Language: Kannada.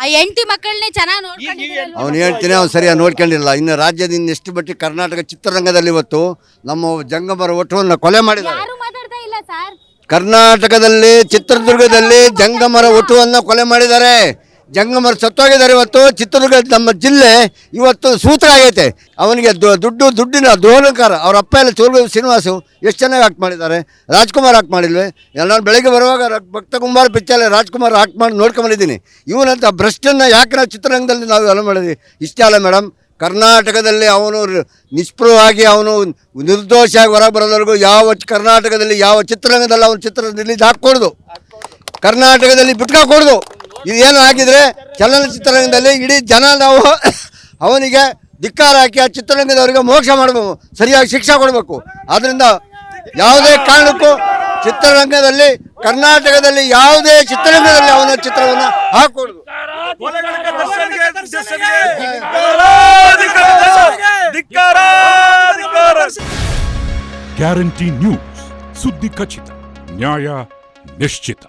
ಆ ಹೆಂಡತಿ ಮಕ್ಕಳನ್ನೇ ಚೆನ್ನಾಗಿ ನೋಡ್ಕೊಂಡಿದ್ದೀರಲ್ವಾ? ಅವನು ಹೇಳ್ತೀನಿ ಅವ್ನು ಸರಿಯಾಗಿ ನೋಡ್ಕೊಂಡಿಲ್ಲ ಇನ್ನು ರಾಜ್ಯದಿಂದ ಎಷ್ಟು ಬಟ್ಟಿ ಕರ್ನಾಟಕ ಚಿತ್ರರಂಗದಲ್ಲಿ ಇವತ್ತು ನಮ್ಮ ಜಂಗಮರ ಒಟ್ಟವನ್ನು ಕೊಲೆ ಮಾಡಿದ್ದಾರೆ. ಯಾರು ಮಾತಾಡ್ತಾ ಇಲ್ಲ ಸರ್. ಕರ್ನಾಟಕದಲ್ಲಿ ಚಿತ್ರದುರ್ಗದಲ್ಲಿ ಜಂಗಮರ ಒಟ್ಟುವನ್ನು ಕೊಲೆ ಮಾಡಿದ್ದಾರೆ. ಜಂಗಮರ ಸತ್ತೋಗಿದ್ದಾರೆ ಇವತ್ತು. ಚಿತ್ರದುರ್ಗ ನಮ್ಮ ಜಿಲ್ಲೆ ಇವತ್ತು ಸೂತ್ರ ಆಗೈತೆ. ಅವನಿಗೆ ದುಡ್ಡು, ದುಡ್ಡಿನ ದ್ರೋಹಣಕಾರ ಅವ್ರ ಅಪ್ಪ ಎಲ್ಲ ಚೋಲು ಶ್ರೀನಿವಾಸು ಎಷ್ಟು ಚೆನ್ನಾಗಿ ಆಕ್ಟ್ ಮಾಡಿದ್ದಾರೆ. ರಾಜ್ಕುಮಾರ್ ಆಕ್ಟ್ ಮಾಡಿಲ್ವೇ? ನಾನು ಬೆಳಗ್ಗೆ ಬರುವಾಗ ಭಕ್ತ ಕುಮಾರ್ ಪಿಚ್ಚಲ್ಲಿ ರಾಜ್ಕುಮಾರ್ ಆಕ್ಟ್ ಮಾಡಿ ನೋಡ್ಕೊಂಬಂದಿದ್ದೀನಿ ಇವನಂತ ಭ್ರಷ್ಟನ್ನು ಯಾಕೆ ನಾವು ಚಿತ್ರರಂಗದಲ್ಲಿ ನಾವು ಎಲ್ಲ ಮಾಡಿದ್ವಿ? ಇಷ್ಟೇ ಅಲ್ಲ ಮೇಡಮ್ ಕರ್ನಾಟಕದಲ್ಲಿ ಅವನು ನಿಷ್ಪ್ರವಾಗಿ ಅವನು ನಿರ್ದೋಷಿಯಾಗಿ ಹೊರಗೆ ಬರೋದವರೆಗೂ ಯಾವ ಕರ್ನಾಟಕದಲ್ಲಿ ಯಾವ ಚಿತ್ರರಂಗದಲ್ಲಿ ಅವನ ಚಿತ್ರ ರಿಲೀಸ್ ಹಾಕ್ಕೊಡ್ದು? ಕರ್ನಾಟಕದಲ್ಲಿ ಬಿಟ್ಕಾಕೊಡ್ದು ಇದೇನು ಹಾಕಿದರೆ ಚಲನಚಿತ್ರರಂಗದಲ್ಲಿ ಇಡೀ ಜನ ನಾವು ಅವನಿಗೆ ಧಿಕ್ಕಾರ ಹಾಕಿ ಆ ಚಿತ್ರರಂಗದವರಿಗೆ ಮೋಕ್ಷ ಮಾಡಬೇಕು, ಸರಿಯಾಗಿ ಶಿಕ್ಷೆ ಕೊಡಬೇಕು. ಆದ್ದರಿಂದ ಯಾವುದೇ ಕಾರಣಕ್ಕೂ ಚಿತ್ರರಂಗದಲ್ಲಿ, ಕರ್ನಾಟಕದಲ್ಲಿ ಯಾವುದೇ ಚಿತ್ರರಂಗದಲ್ಲಿ ಅವನ ಚಿತ್ರವನ್ನು ಹಾಕೊಡುದು ಗ್ಯಾರಂಟಿ ನ್ಯೂಸ್ ಸುದ್ದಿ ಖಚಿತ ನ್ಯಾಯ ನಿಶ್ಚಿತ